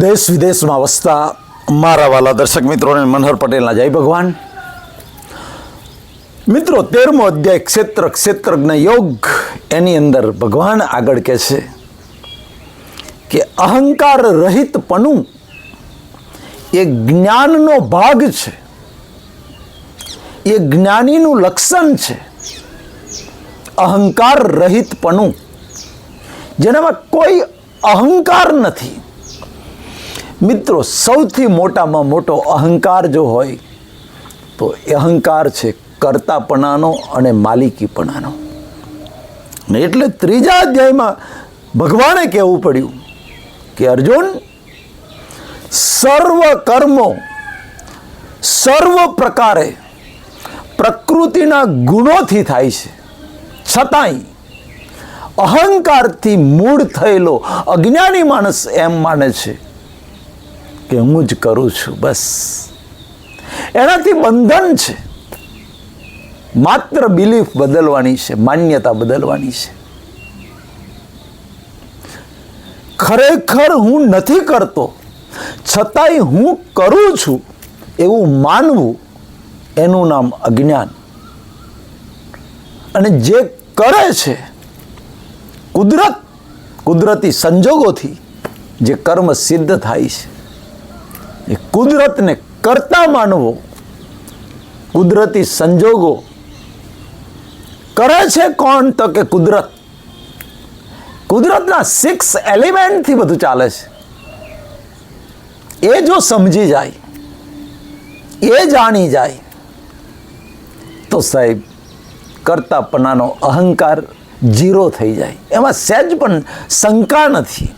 દેશ વિદેશમાં વસતા મારા વાલા દર્શક મિત્રોને મનહર પટેલના જય ભગવાન. મિત્રો, તેરમો અધ્યાય ક્ષેત્ર, ક્ષેત્રજ્ઞ યોગ, એની અંદર ભગવાન આગળ કહે છે કે અહંકાર રહિતપણું એ જ્ઞાનનો ભાગ છે. એ જ્ઞાનીનું લક્ષણ છે અહંકાર રહિતપણું. જેનામાં કોઈ અહંકાર નથી. મિત્રો, સૌથી મોટામાં મોટો અહંકાર જો હોય, તો એ અહંકાર છે કરતાપણાનો અને માલિકીપણાનો. ને એટલે ત્રીજા અધ્યાયમાં ભગવાને કહેવું પડ્યું કે, અર્જુન, સર્વ કર્મો, સર્વ પ્રકારે પ્રકૃતિના ગુણોથી થાય છે. છતાંય અહંકારથી મૂળ થયેલો અજ્ઞાની માણસ એમ માને છે કે હું જ કરું છું, બસ. એનાથી બંધન છે. માત્ર બિલીફ બદલવાની છે, માન્યતા બદલવાની છે. ખરેખર હું નથી કરતો, છતાંય હું કરું છું એવું માનવું એનું નામ અજ્ઞાન. અને જે કરે છે, કુદરત, કુદરતી સંજોગોથી જે કર્મ સિદ્ધ થાય છે. એ કુદરતને કરતા માનવો, કુદરતી સંજોગો કરે છે કોણ તો કે કુદરત? કુદરતના સિક્સ એલિમેન્ટથી બધું ચાલે છે. એ જો સમજી જાય, એ જાણી જાય, તો સાહેબ, કરતાપણાનો અહંકાર જીરો થઈ જાય. એમાં સહેજ પણ શંકા નથી.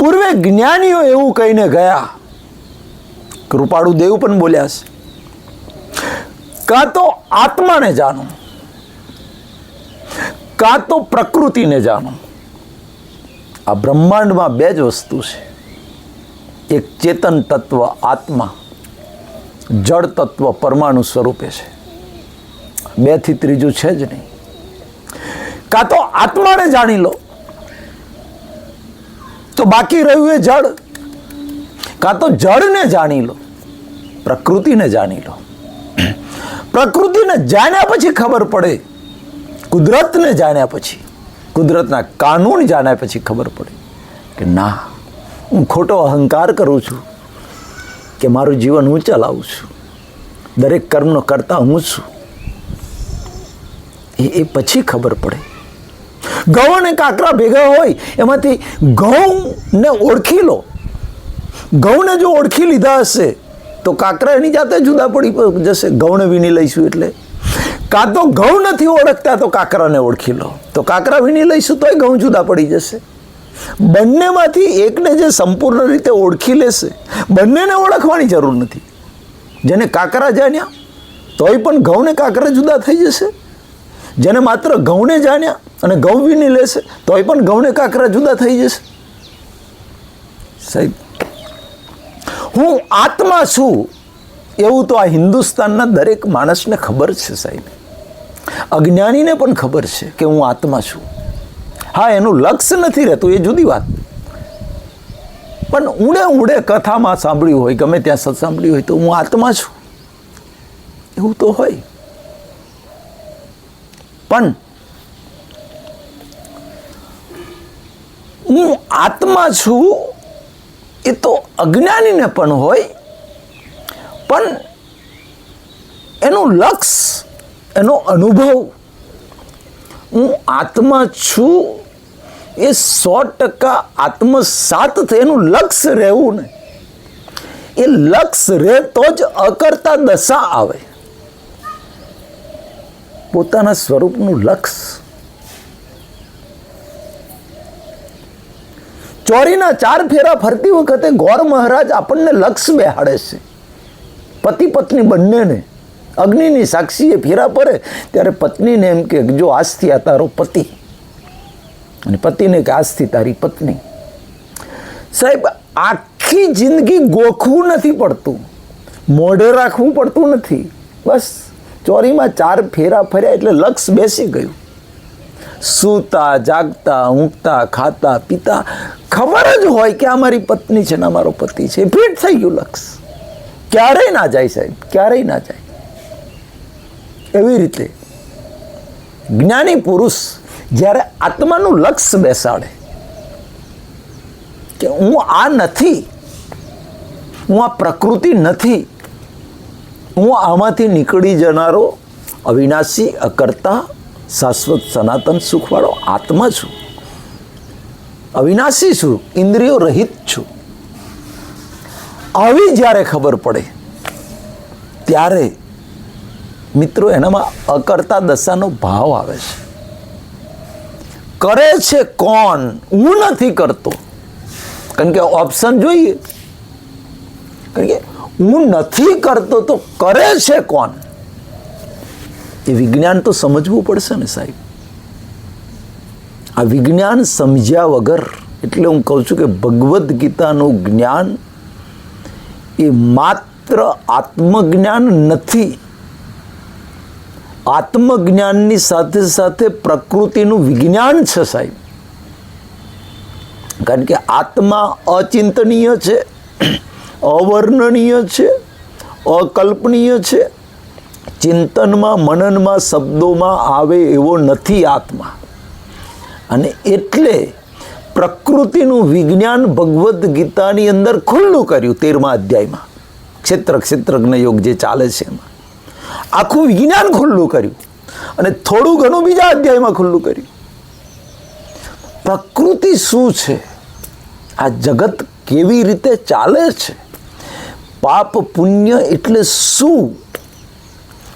પૂર્વે જ્ઞાનીઓ એવું કહીને ગયા. કૃપાળુ દેવ પણ બોલ્યા છે. કાં તો આત્માને જાણો. કાં તો પ્રકૃતિને જાણો. આ બ્રહ્માંડમાં બે જ વસ્તુ છે. એક ચેતન તત્વ આત્મા, જળ તત્વ પરમાણુ સ્વરૂપે છે. બેથી ત્રીજું છે જ નહીં. કાં તો આત્માને જાણી લો. તો બાકી રહ્યું એ જળ? કાં તો જળને જાણી લો, પ્રકૃતિને જાણી લો. પ્રકૃતિને જાણ્યા પછી ખબર પડે, કુદરતને જાણ્યા પછી, કુદરતના કાનૂન જાણ્યા પછી ખબર પડે કે ના, હું ખોટો અહંકાર કરું છું કે મારું જીવન હું ચલાવું છું, દરેક કર્મનો કરતા હું છું. એ પછી ખબર પડે. ઘઉં અને કાંકરા ભેગા હોય, એમાંથી ઘઉંને ઓળખી લો. ઘઉંને જો ઓળખી લીધા હશે, તો કાંકરા એની જાતે જુદા પડી જશે. ઘઉંને વીણી લઈશું એટલે. કાં તો ઘઉં નથી ઓળખતા, તો કાંકરાને ઓળખી લો. તો કાંકરા વીણી લઈશું, તોય ઘઉં જુદા પડી જશે. બંનેમાંથી એકને જે સંપૂર્ણ રીતે ઓળખી લેશે, બંનેને ઓળખવાની જરૂર નથી. જેને કાંકરા જાણ્યા, તોય પણ ઘઉંને કાંકરા જુદા થઈ જશે. જેને માત્ર ઘઉંને જાણ્યા અને ઘઉં વીણી લેશે તોય પણ ઘઉંને કાંકરા જુદા થઈ જશે. સાહેબ, હું આત્મા છું, એવું તો આ હિન્દુસ્તાનના દરેક માણસને ખબર છે સાહેબ. અજ્ઞાનીને પણ ખબર છે કે હું આત્મા છું. હા, એનું લક્ષ્ય નથી રહેતું, એ જુદી વાત. પણ ઊંડે ઊંડે કથામાં સાંભળ્યું હોય, ગમે ત્યાં સત સાંભળ્યું હોય, તો હું આત્મા છું. એવું તો હોય. પણ હું આત્મા છું, એ તો અજ્ઞાનીને પણ હોય, પણ એનું લક્ષ, એનો અનુભવ, હું આત્મા છું, એ સો ટકા આત્મસાત એનું લક્ષ રહેવું ને એ લક્ષ રહે તો જ અકર્તા દશા આવે. પોતાના સ્વરૂપનું લક્ષ ચોરીના ચાર ફેરા ફરતી વખતે ગોર મહારાજ આપણને લક્ષ બેહાડે છે. પતિ પત્ની બંનેને, અગ્નિની સાક્ષીએ ફેરા પડે, ત્યારે પત્નીને એમ કે, જો આજથી આ તારો પતિ. અને પતિને કે આજથી તારી પત્ની. સાહેબ, આખી જિંદગી ગોખવું નથી પડતું. મોઢે રાખવું પડતું નથી. બસ, ચોરીમાં ચાર ફેરા ફર્યા એટલે લક્ષ બેસી ગયું. સૂતા, જાગતા, ઊંઘતા, ખાતા, પીતા. ખબર જ હોય કે આ મારી પત્ની છે ને મારો પતિ છે. ફિટ થઈ ગયું, લક્ષ. ક્યારેય ના જાય સાહેબ, ક્યારેય ના જાય. એવી રીતે જ્ઞાની પુરુષ જ્યારે આત્માનું લક્ષ્ય બેસાડે કે હું આ નથી, હું આ પ્રકૃતિ નથી, હું આમાંથી નીકળી જનારો અવિનાશી, અકર્તા શાશ્વત સનાતન સુખવાળો આત્મા છું. અવિનાશી છું, ઇન્દ્રિયો રહિત છું. આવી જ્યારે ખબર પડે, ત્યારે મિત્રો એનામાં અકર્તા દશાનો ભાવ આવે છે. કરે છે કોણ? હું નથી કરતો. કારણ કે ઓપ્શન જોઈએ. કારણ કે હું નથી કરતો તો કરે છે કોણ? એ વિજ્ઞાન તો સમજવું પડશે ને સાહેબ. આ વિજ્ઞાન સમજ્યા વગર, એટલે હું કહું છું કે ભગવદ્ ગીતાનું જ્ઞાન એ માત્ર આત્મજ્ઞાન નથી. આત્મજ્ઞાનની સાથે સાથે પ્રકૃતિનું વિજ્ઞાન છે સાહેબ. કારણ કે આત્મા અચિંતનીય છે, અવર્ણનીય છે, અકલ્પનીય છે ચિંતનમાં, મનનમાં, શબ્દોમાં આવે એવો નથી આત્મા. અને એટલે પ્રકૃતિનું વિજ્ઞાન ભગવદ્ ગીતાની અંદર ખુલ્લું કર્યું તેરમા અધ્યાયમાં. ક્ષેત્ર ક્ષેત્રજ્ઞ યોગ જે ચાલે છે એમાં. આખું વિજ્ઞાન ખુલ્લું કર્યું. અને થોડું ઘણું બીજા અધ્યાયમાં ખુલ્લું કર્યું. પ્રકૃતિ શું છે? આ જગત કેવી રીતે ચાલે છે? પાપ પુણ્ય એટલે શું?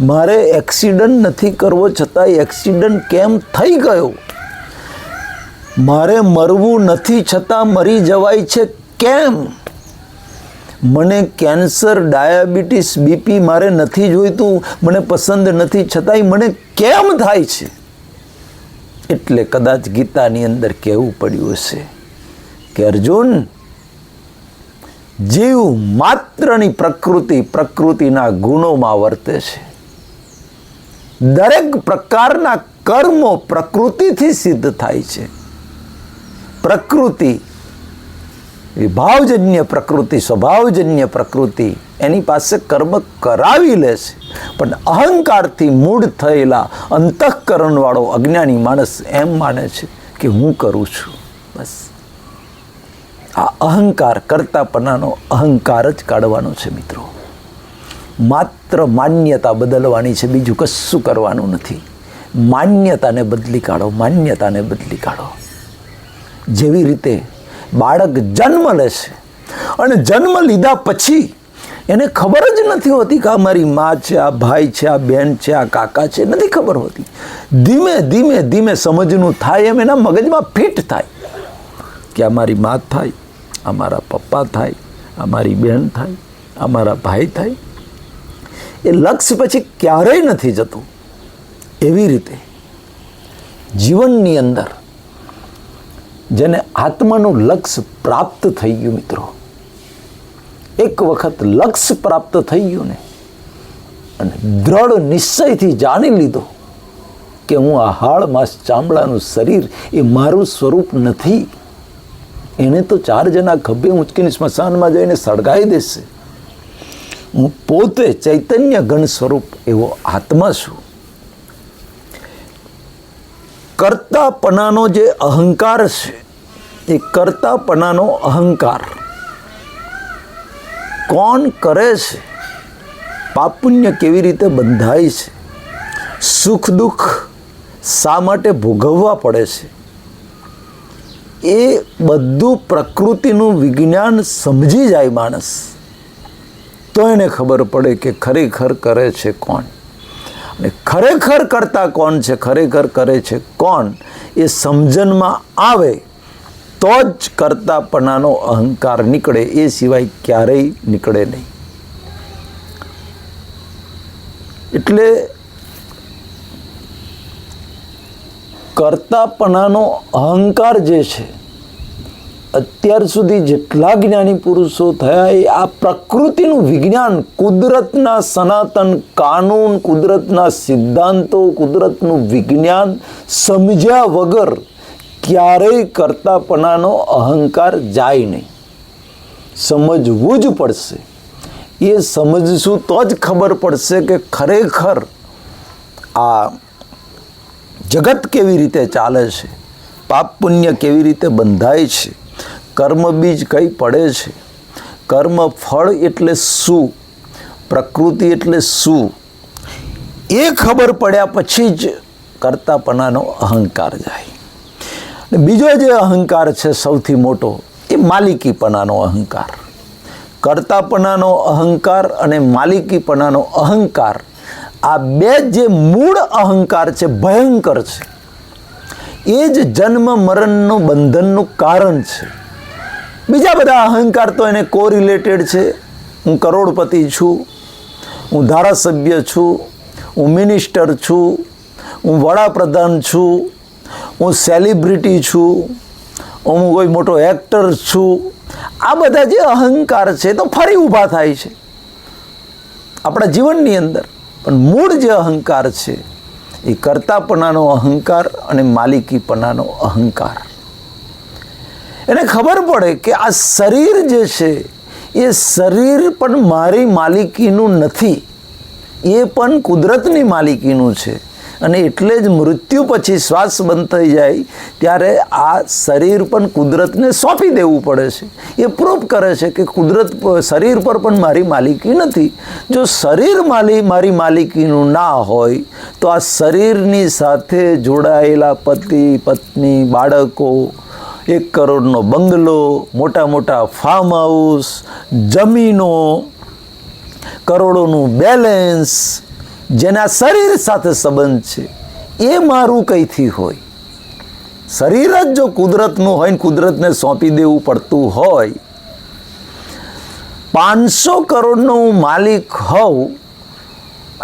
મારે એક્સિડન્ટ નથી કરવો છતાંય એક્સિડન્ટ કેમ થઈ ગયો? મારે મરવું નથી છતાં મરી જવાય છે કેમ? મને કેન્સર ડાયાબિટીસ બીપી મારે નથી જોઈતું, મને પસંદ નથી છતાંય મને કેમ થાય છે? એટલે કદાચ ગીતાની અંદર કહેવું પડ્યું હશે કે અર્જુન, જીવ માત્રની પ્રકૃતિ પ્રકૃતિના ગુણોમાં વર્તે છે. દરેક પ્રકારના કર્મો પ્રકૃતિથી સિદ્ધ થાય છે. પ્રકૃતિ, વિભાવજન્ય પ્રકૃતિ, સ્વભાવજન્ય પ્રકૃતિ, એની પાસે કર્મ કરાવી લે છે. પણ અહંકારથી મૂળ થયેલા અંતઃકરણવાળો અજ્ઞાની માણસ એમ માને છે કે હું કરું છું. બસ. આ અહંકાર કરતાપણાનો અહંકાર જ કાઢવાનો છે મિત્રો. માત્ર માન્યતા બદલવાની છે, બીજું કશું કરવાનું નથી. માન્યતાને બદલી કાઢો, માન્યતાને બદલી કાઢો. જેવી રીતે બાળક જન્મ લે છે અને જન્મ લીધા પછી એને ખબર જ નથી હોતી કે આ મારી મા છે, આ ભાઈ છે, આ બેન છે, આ કાકા છે, નથી ખબર હોતી. ધીમે ધીમે ધીમે સમજનું થાય એમ એના મગજમાં ફિટ થાય કે આ મારી મા થાય, આ મારા પપ્પા થાય, આ મારી બહેન થાય, આ મારા ભાઈ થાય. એ લક્ષ્ય પછી ક્યારેય નથી જતું. એવી રીતે જીવનની અંદર જેને આત્માનું લક્ષ્ય પ્રાપ્ત થઈ ગયું મિત્રો, એક વખત લક્ષ્ય પ્રાપ્ત થઈ ગયું ને, અને દ્રઢ નિશ્ચયથી જાણી લીધો કે હું આ હાડ ચામડાનું શરીર એ મારું સ્વરૂપ નથી. એને તો ચાર જણા ખભે ઊંચકીને સ્મશાનમાં જઈને સળગાવી દેશે. હું પોતે ચૈતન્ય ગણ સ્વરૂપ એવો આત્મા છું. કરતાપણાનો જે અહંકાર છે, એ કરતાપણાનો અહંકાર. કોણ કરે છે? પાપુન્ય કેવી રીતે બંધાય છે? સુખ દુઃખ શા માટે ભોગવવા પડે છે? એ બધું પ્રકૃતિનું વિજ્ઞાન સમજી જાય માણસ. તો એને ખબર પડે કે ખરેખર કરે છે કોણ? અને ખરેખર કરતા કોણ છે? ખરેખર કરે છે કોણ? એ સમજણમાં આવે તો જ કરતાપણાનો અહંકાર નીકળે, એ સિવાય ક્યારેય નીકળે નહીં. એટલે કરતાપણાનો અહંકાર જે છે અત્યાર સુધી જેટલા જ્ઞાની પુરુષો થયા એ આ પ્રકૃતિનું વિજ્ઞાન કુદરતના સનાતન કાનૂન, કુદરતના સિદ્ધાંતો, કુદરતનું વિજ્ઞાન સમજ્યા વગર ક્યારેય કરતાપણાનો અહંકાર જાય નહીં. સમજવું જ પડશે. એ સમજશું તો જ ખબર પડશે કે ખરેખર આ જગત કેવી રીતે ચાલે છે, પાપ પુણ્ય કેવી રીતે બંધાય છે. કર્મ બીજ કઈ પડે છે? કર્મ ફળ એટલે શું? પ્રકૃતિ એટલે શું? એ ખબર પડ્યા પછી જ કરતાપણાનો અહંકાર જાય. બીજો જે અહંકાર છે સૌથી મોટો, એ માલિકીપણાનો અહંકાર. કરતાપણાનો અહંકાર અને માલિકીપણાનો અહંકાર, આ બે જે મૂળ અહંકાર છે, ભયંકર છે. એ જ જન્મ મરણનું બંધનનું કારણ છે. બીજા બધા અહંકાર તો એને કોરિલેટેડ છે. હું કરોડપતિ છું. હું ધારાસભ્ય છું. હું મિનિસ્ટર છું. હું વડાપ્રધાન છું. હું સેલિબ્રિટી છું. હું કોઈ મોટો એક્ટર છું. આ બધા જે અહંકાર છે તો ફરી ઊભા થાય છે. આપણા જીવનની અંદર. પણ મૂળ જે અહંકાર છે, એ કરતાપણાનો અહંકાર અને માલિકીપણાનો અહંકાર. એને ખબર પડે કે આ શરીર જે છે, એ શરીર પણ મારી માલિકીનું નથી. એ પણ કુદરતની માલિકીનું છે. અને એટલે જ મૃત્યુ પછી શ્વાસ બંધ થઈ જાય, ત્યારે આ શરીર પણ કુદરતને સોંપી દેવું પડે છે. એ પ્રૂફ કરે છે કે કુદરત શરીર પર પણ મારી માલિકી નથી. જો શરીર માલી, મારી માલિકીનું ના હોય, તો આ શરીરની સાથે જોડાયેલા પતિ, પત્ની, બાળકો એક કરોડનો બંગલો, મોટા મોટા ફાર્મ હાઉસ જમીનો, કરોડોનું બેલેન્સ જેના શરીર સાથે સંબંધ છે, એ મારું કંઈથી હોય? શરીર જ જો કુદરતનું હોય ને કુદરતને સોંપી દેવું પડતું હોય, પાંચસો કરોડનો હું માલિક હોઉં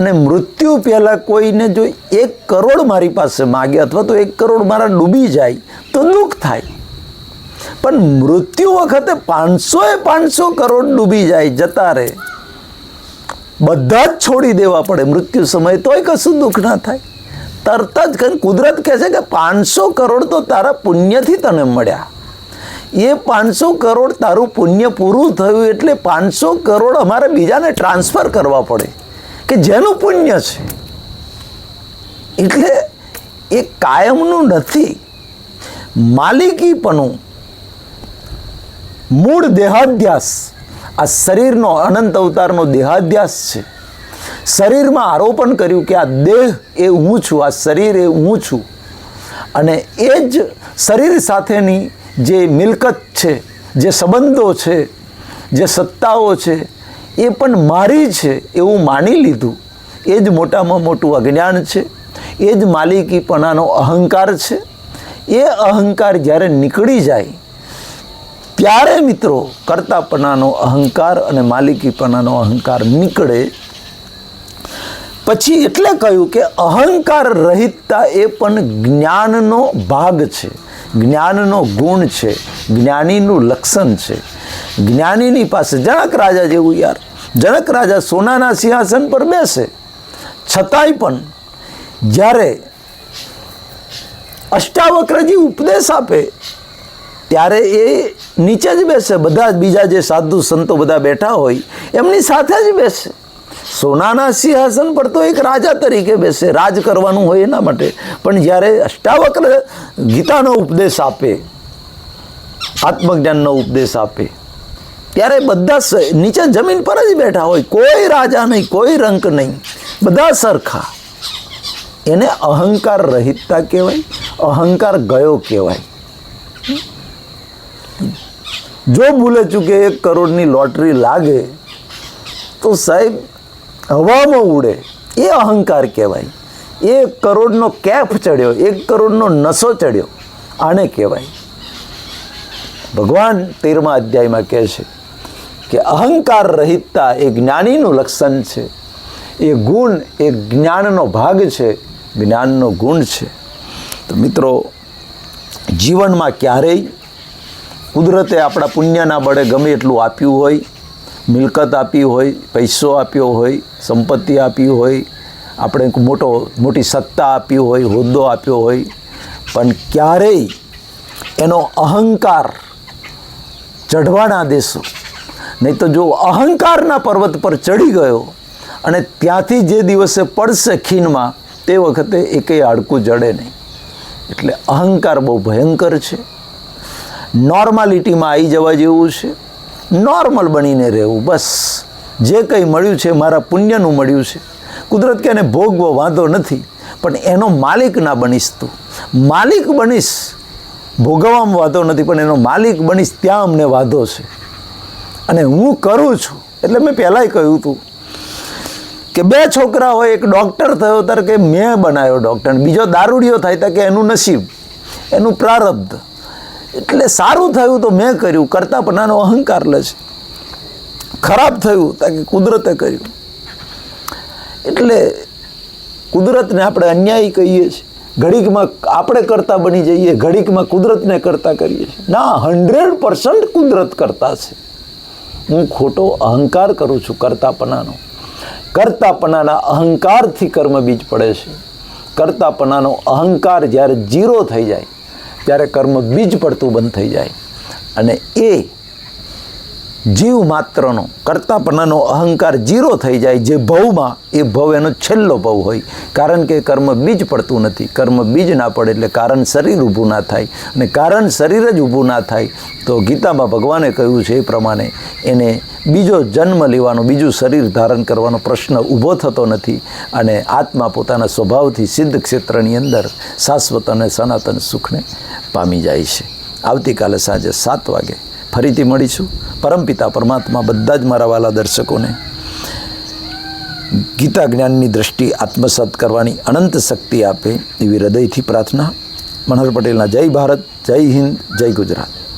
અને મૃત્યુ પહેલાં કોઈને જો એક કરોડ મારી પાસે માગે અથવા તો એક કરોડ મારા ડૂબી જાય તો દુઃખ થાય. પણ મૃત્યુ વખતે પાંચસો એ પાંચસો કરોડ ડૂબી જાય જતા રહે. બધા જ છોડી દેવા પડે મૃત્યુ સમયે, તોય કશું દુઃખ ના થાય. તરત જ કહે કુદરત કહે છે કે પાંચસો કરોડ તો તારા પુણ્યથી તને મળ્યા. એ પાંચસો કરોડ તારું પુણ્ય પૂરું થયું એટલે પાંચસો કરોડ અમારે બીજાને ટ્રાન્સફર કરવા પડે, કે જેનું પુણ્ય છે. એટલે એ કાયમનું નથી. માલિકીપણું મૂળ દેહાધ્યાસ આ શરીરનો અનંત અવતારનો દેહાધ્યાસ છે. શરીરમાં આરોપણ કર્યું કે આ દેહ એ હું છું, આ શરીર એ હું છું. અને એ જ શરીર સાથેની જે મિલકત છે, જે સંબંધો છે, જે સત્તાઓ છે, એ પણ મારી છે એવું માની લીધું. એ જ મોટામાં મોટું અજ્ઞાન છે, એ જ માલિકીપણાનો અહંકાર છે. એ અહંકાર જ્યારે નીકળી જાય ત્યારે મિત્રો કરતાપણાનો અહંકાર અને માલિકીપણાનો અહંકાર નીકળે. પછી એટલે કહ્યું કે અહંકાર રહિતતા એ પણ જ્ઞાનનો ભાગ છે. જ્ઞાનનો ગુણ છે. જ્ઞાનીનું લક્ષણ છે. જ્ઞાનીની પાસે જનક રાજા જેવું યાર. જનક રાજા સોનાના સિંહાસન પર બેસે. છતાંય પણ જ્યારે અષ્ટાવક્રજી ઉપદેશ આપે ત્યારે એ નીચે જ બેસે. બધા બીજા જે સાધુ સંતો બધા બેઠા હોય, એમની સાથે જ બેસે. સોનાના સિંહાસન પર તો એક રાજા તરીકે બેસે. રાજ કરવાનું હોય એના માટે. પણ જ્યારે અષ્ટાવક્ર ગીતાનો ઉપદેશ આપે, આત્મજ્ઞાનનો ઉપદેશ આપે, ત્યારે બધા નીચે જમીન પર જ બેઠા હોય. કોઈ રાજા નહીં, કોઈ રંક નહીં. બધા સરખા. એને અહંકાર રહિતતા કહેવાય, અહંકાર ગયો કહેવાય. જો ભૂલે ચૂકે એક કરોડની લોટરી લાગે, તો સાહેબ, હવામાં ઉડે. એ અહંકાર કહેવાય. એક કરોડનો કેફ ચડ્યો, એક કરોડનો નશો ચડ્યો, આને કહેવાય. ભગવાન તેરમા અધ્યાયમાં કહે છે કે અહંકાર રહિતતા એ જ્ઞાનીનું લક્ષણ છે. એ ગુણ એ જ્ઞાનનો ભાગ છે, જ્ઞાનનો ગુણ છે. તો મિત્રો, જીવનમાં ક્યારેય કુદરતે આપણા પુણ્યના બળે ગમે એટલું આપ્યું હોય, મિલકત આપી હોય, પૈસો આપ્યો હોય, સંપત્તિ આપી હોય, આપણે મોટો, મોટી સત્તા આપી હોય, હોદ્દો આપ્યો હોય, પણ ક્યારેય એનો અહંકાર ચઢવા ના દેશો. નહીં તો જો અહંકારના પર્વત પર ચડી ગયો અને ત્યાંથી જે દિવસે પડશે ખીનમાં, તે વખતે એકેય હાડકું જડે નહીં. એટલે અહંકાર બહુ ભયંકર છે. નોર્માલિટીમાં આવી જવા જેવું છે. નોર્મલ બનીને રહેવું, બસ. જે કંઈ મળ્યું છે મારા પુણ્યનું મળ્યું છે. કુદરત કે એને ભોગવો વાંધો નથી, પણ એનો માલિક ના બનીશ તું. માલિક બનીશ, ભોગવવામાં વાંધો નથી, પણ એનો માલિક બનીશ ત્યાં અમને વાંધો છે. અને હું કરું છું, એટલે મેં પહેલાંય કહ્યું હતું કે બે છોકરા હોય, એક ડૉક્ટર થયો ત્યારે કે મેં બનાવ્યો ડૉક્ટર. બીજો દારૂડિયો થાય ત્યાં કે એનું નસીબ, એનું પ્રારબ્ધ. એટલે સારું થયું તો મેં કર્યું, કરતાં પણ આનો અહંકાર લે છે. ખરાબ થયું તો કે કુદરતે કર્યું. એટલે કુદરતને આપણે અન્યાયી કહીએ છીએ. ઘડીકમાં આપણે કરતા બની જઈએ, ઘડીકમાં કુદરતને કરતા કરીએ છીએ. ના, હંડ્રેડ પર્સન્ટ કુદરત કરતા છે. હું ખોટો અહંકાર કરું છું કરતાપણાનો. કરતાપણાના અહંકારથી કર્મ બીજ પડે છે. કરતાપણાનો અહંકાર જ્યારે જીરો થઈ જાય ત્યારે કર્મ બીજ પડતું બંધ થઈ જાય. અને એ જીવ માત્રનો કરતાપણાનો અહંકાર જીરો થઈ જાય જે ભવમાં, એ ભવ એનો છેલ્લો ભવ હોય. કારણ કે કર્મ બીજ પડતું નથી. કર્મ બીજ ના પડે એટલે કારણ શરીર ઊભું ના થાય. અને કારણ શરીર જ ઊભું ના થાય, તો ગીતામાં ભગવાને કહ્યું છે એ પ્રમાણે, એને બીજો જન્મ લેવાનો, બીજું શરીર ધારણ કરવાનો પ્રશ્ન ઊભો થતો નથી. અને આત્મા પોતાના સ્વભાવથી સિદ્ધ ક્ષેત્રની અંદર શાશ્વત અને સનાતન સુખને પામી જાય છે. આવતીકાલે સાંજે સાત વાગે ફરીથી મળીશું. પરમપિતા પરમાત્મા બધા જ મારા વાલા દર્શકોને ગીતા જ્ઞાનની દ્રષ્ટિ આત્મસાત કરવાની અનંત શક્તિ આપે એવી હૃદયથી પ્રાર્થના. મનોહર પટેલના જય ભારત, જય હિન્દ, જય ગુજરાત.